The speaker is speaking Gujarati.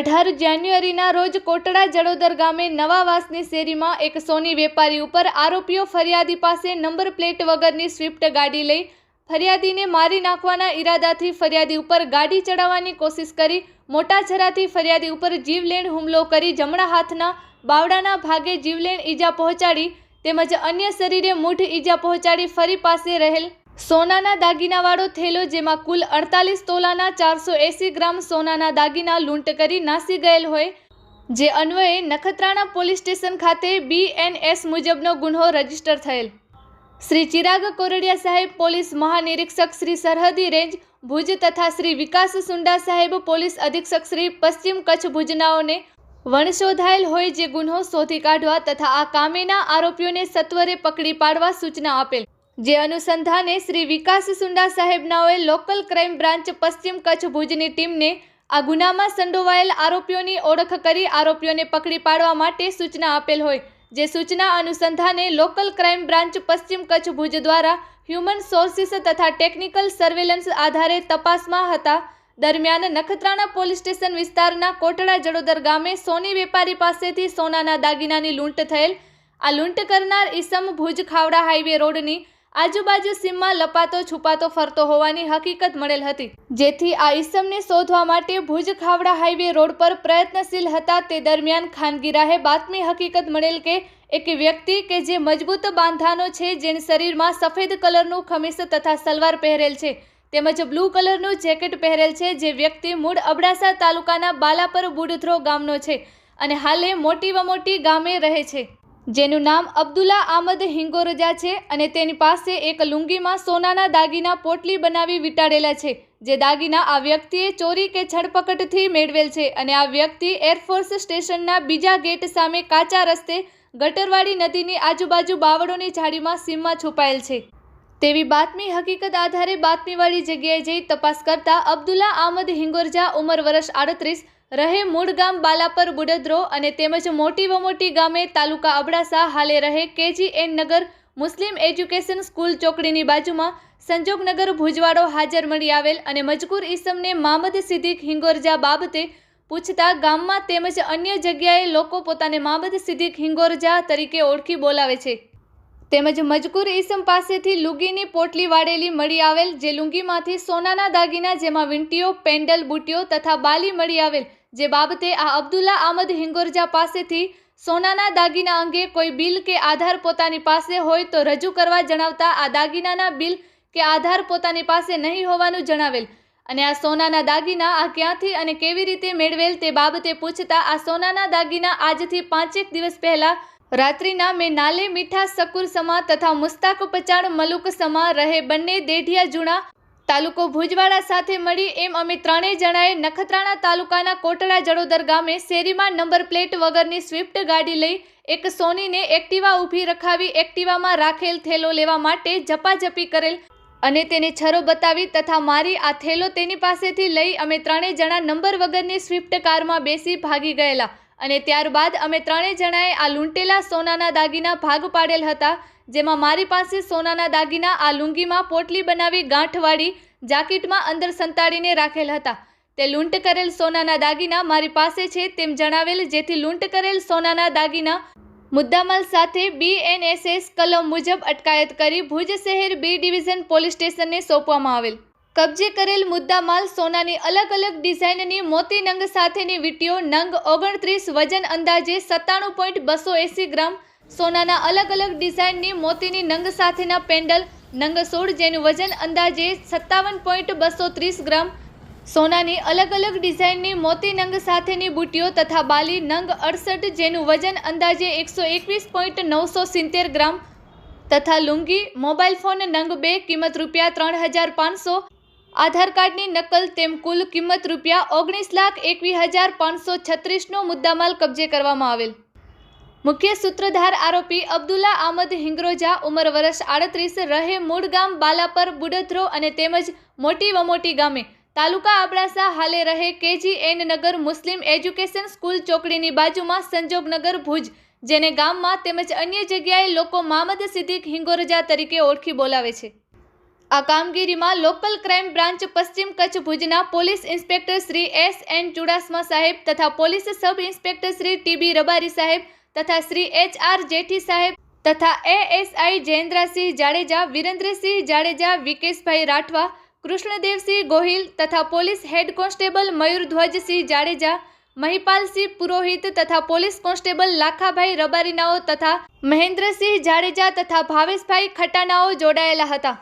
અઢાર જાન્યુઆરીના રોજ કોટડા જડોદર ગામે નવાવાસની શેરીમાં એક સોની વેપારી ઉપર આરોપીઓ ફરિયાદી પાસે નંબર પ્લેટ વગરની સ્વિફ્ટ ગાડી લઈ ફરિયાદીને મારી નાખવાના ઈરાદાથી ફરિયાદી ઉપર ગાડી ચડાવવાની કોશિશ કરી, મોટા છરાથી ફરિયાદી ઉપર જીવલેણ હુમલો કરી, જમણા હાથના બાવડાના ભાગે જીવલેણ ઈજા પહોંચાડી, તેમજ અન્ય શરીરે મૂઢ ઈજા પહોંચાડી ફરી પાસે રહેલ સોનાના દાગીનાવાળો થેલો જેમાં કુલ અડતાલીસ તોલાના ચારસો એંસી ગ્રામ સોનાના દાગીના લૂંટ કરી નાસી ગયેલ હોય, જે અન્વયે નખત્રાણા પોલીસ સ્ટેશન ખાતે બીએનએસ મુજબનો ગુન્હો રજિસ્ટર થયેલ. શ્રી ચિરાગ કોરડિયા સાહેબ પોલીસ મહાનિરીક્ષક શ્રી સરહદી રેન્જ ભુજ તથા શ્રી વિકાસ સુંડા સાહેબ પોલીસ અધિક્ષક શ્રી પશ્ચિમ કચ્છ ભુજનાઓને વણશોધાયેલ હોય જે ગુન્હો શોધી કાઢવા તથા આ કામેના આરોપીઓને સત્વરે પકડી પાડવા સૂચના આપેલ. જે અનુસંધાને શ્રી વિકાસ સુંડા સાહેબનાઓએ લોકલ ક્રાઇમ બ્રાન્ચ પશ્ચિમ કચ્છ ભુજની ટીમને આ ગુનામાં સંડોવાયેલ આરોપીઓની ઓળખ કરી આરોપીઓને પકડી પાડવા માટે સૂચના આપેલ હોય. જે સૂચના અનુસંધાને લોકલ ક્રાઇમ બ્રાન્ચ પશ્ચિમ કચ્છ ભુજ દ્વારા હ્યુમન સોર્સિસ તથા ટેકનિકલ સર્વેલન્સ આધારે તપાસમાં હતા. દરમિયાન નખત્રાણા પોલીસ સ્ટેશન વિસ્તારના કોટડા જડોદર ગામે સોની વેપારી પાસેથી સોનાના દાગીનાની લૂંટ થયેલ. આ લૂંટ કરનાર ઈસમ ભુજ ખાવડા હાઈવે રોડની આજુબાજુ સીમમાં લપાતો, છુપાતો, ફરતો હોવાની હકીકત મળેલ હતી. જેથી આ ઈસમને શોધવા માટે ભુજ ખાવડા હાઈવે રોડ પર પ્રયત્નશીલ હતા. તે દરમિયાન ખાનગી રાહે બાતમી હકીકત મળેલ કે એક વ્યક્તિ કે જે મજબૂત બાંધાનો છે જેણે શરીરમાં સફેદ કલરનું ખમીસ તથા સલવાર પહેરેલ છે, તેમજ બ્લુ કલરનું જેકેટ પહેરેલ છે, જે વ્યક્તિ મૂળ અબડાસા તાલુકાના બાલાપર બુડથ્રો ગામનો છે અને હાલે મોટી વમોટી ગામે રહે છે. જેનું નામ અબ્દુલ્લા આમદ હિંગોરજા છે અને તેની પાસે એક લુંગીમાં સોનાના દાગીના પોટલી બનાવી વિટાડેલા છે, જે દાગીના આ વ્યક્તિએ ચોરી કે છડપકટથી મેળવેલ છે અને આ વ્યક્તિ એરફોર્સ સ્ટેશનના બીજા ગેટ સામે કાચા રસ્તે ગટરવાળી નદીની આજુબાજુ બાવળોની ઝાડીમાં સીમમાં છુપાયેલ છે. તેવી બાતમી હકીકત આધારે બાતમીવાળી જગ્યાએ જઈ તપાસ કરતા અબ્દુલ્લા આમદ હિંગોરજા ઉંમર વર્ષ આડત્રીસ, રહે મૂળ ગામ બાલાપર બુડદ્રો અને તેમજ મોટી વમોટી ગામે તાલુકા અબડાસા, હાલે રહે કેજીએન નગર મુસ્લિમ એજ્યુકેશન સ્કૂલ ચોકડીની બાજુમાં સંજોગનગર ભુજવાડો હાજર મળી આવેલ અને મજકૂર ઈસમને મામદ સિદ્દીક હિંગોરજા બાબતે પૂછતા ગામમાં તેમજ અન્ય જગ્યાએ લોકો પોતાને મામદ સિદ્દીક હિંગોરજા તરીકે ઓળખી બોલાવે છે. તેમજ મજકૂર ઈસમ પાસેથી લુગીની પોટલી વાળેલી મળી આવેલ, જે લુંગીમાંથી સોનાના દાગીના, જેમાં વીંટીઓ, પેન્ડલ, બુટીઓ તથા બાલી મળી આવેલ, જે બાબતે આ અબ્દુલ્લા આમદ હિંગોરજા પાસેથી સોનાના દાગીના અંગે કોઈ બિલ કે આધાર પોતાની પાસે હોય તો રજૂ કરવા જણાવતા આ દાગીનાના બિલ કે આધાર પોતાની પાસે નહીં હોવાનું જણાવેલ. અને આ સોનાના દાગીના આ ક્યાંથી અને કેવી રીતે મેળવેલ તે બાબતે પૂછતા આ સોનાના દાગીના આજથી પાંચેક દિવસ પહેલા રાત્રિના મેં નાલે મીઠા સકુર સમા તથા મુસ્તાક પચાણ મલુક સમા રહે બંને દેઢિયા જૂણા તાલુકો ભુજવાડા સાથે મળી એમ અમે ત્રણેય જણાએ નખત્રાણા તાલુકાના કોટડા જડોદર ગામે શેરીમાં નંબર પ્લેટ વગરની સ્વિફ્ટ ગાડી લઈ એક સોનીને એક્ટિવા ઊભી રખાવી એક્ટિવામાં રાખેલ થેલો લેવા માટે ઝપાઝપી કરેલ અને તેને છરો બતાવી તથા મારી આ થેલો તેની પાસેથી લઈ અમે ત્રણેય જણા નંબર વગરની સ્વિફ્ટ કારમાં બેસી ભાગી ગયેલા. અને ત્યારબાદ અમે ત્રણેય જણાએ આ લૂંટેલા સોનાના દાગીના ભાગ પાડેલ હતા, જેમાં મારી પાસે સોનાના દાગીના આ લુંગીમાં પોટલી બનાવી ગાંઠવાળી જાકીટમાં અંદર સંતાડીને રાખેલ હતા. તે લૂંટ કરેલ સોનાના દાગીના મારી પાસે છે તેમ જણાવેલ જેથી લૂંટ કરેલ સોનાના દાગીના મુદ્દામાલ સાથે બીએનએસએસ કલમ મુજબ અટકાયત કરી ભુજ શહેર બી ડિવિઝન પોલીસ સ્ટેશનને સોંપવામાં આવેલ. કબજે કરેલ મુદ્દામાલ સોનાની અલગ અલગ ડિઝાઇનની મોતી નંગ સાથેની વીટીઓ નંગ ઓગણત્રીસ વજન અંદાજે સત્તાણું પોઈન્ટ બસો એંસી ગ્રામ સોનાના અલગ અલગ ડિઝાઇનની મોતીની નંગ સાથેના પેન્ડલ નંગ સોળ જેનું વજન અંદાજે સત્તાવન પોઈન્ટ બસો ત્રીસ ગ્રામ સોનાની અલગ અલગ ડિઝાઇનની મોતી નંગ સાથેની બુટીઓ તથા બાલી નંગ અડસઠ જેનું વજન અંદાજે એકસો એકવીસ પોઈન્ટ નવસો સિત્તેર ગ્રામ તથા લુંગી મોબાઈલ ફોન નંગ બે, કિંમત રૂપિયા ત્રણ હજાર પાંચસો આધાર કાર્ડની નકલ તેમ કુલ કિંમત રૂપિયા ઓગણીસ લાખ એકવીસ હજાર પાંચસો છત્રીસનો મુદ્દામાલ કબજે કરવામાં આવેલ. મુખ્ય સૂત્રધાર આરોપી અબ્દુલ્લા આમદ હિંગરોજા ઉંમર વર્ષ આડત્રીસ, રહે મૂળ ગામ બાલાપર, બુડધ્રો અને તેમજ મોટી વમોટી ગામે. તાલુકા અબડાસા હાલે રહે કેજી એન નગર મુસ્લિમ એજ્યુકેશન સ્કૂલ ચોકડીની બાજુમાં સંજોગનગર ભુજ, જેને ગામમાં તેમજ અન્ય જગ્યાએ લોકો મામદ સિદ્દીક હિંગોરજા તરીકે ઓળખી બોલાવે છે. આ કામગીરીમાં લોકલ ક્રાઇમ બ્રાન્ચ પશ્ચિમ કચ્છ ભુજના police inspector Shri S N Chudasama સાહેબ તથા police sub inspector Shri TB Rabari સાહેબ તથા શ્રી એચ આર જેઠી સાહેબ તથા એએસઆઈ જયેન્દ્રસિંહ જાડેજા, વિરેન્દ્રસિંહ જાડેજા, વિકેશભાઈ રાઠવા, કૃષ્ણદેવસિંહ ગોહિલ તથા police head constable Mayurdhvajsinh Jadeja, Mahipalsinh Purohit તથા પોલીસ કોન્સ્ટેબલ લાખાભાઈ રબારીનાઓ તથા મહેન્દ્રસિંહ જાડેજા તથા ભાવેશભાઈ ખટાનાઓ જોડાયેલા હતા.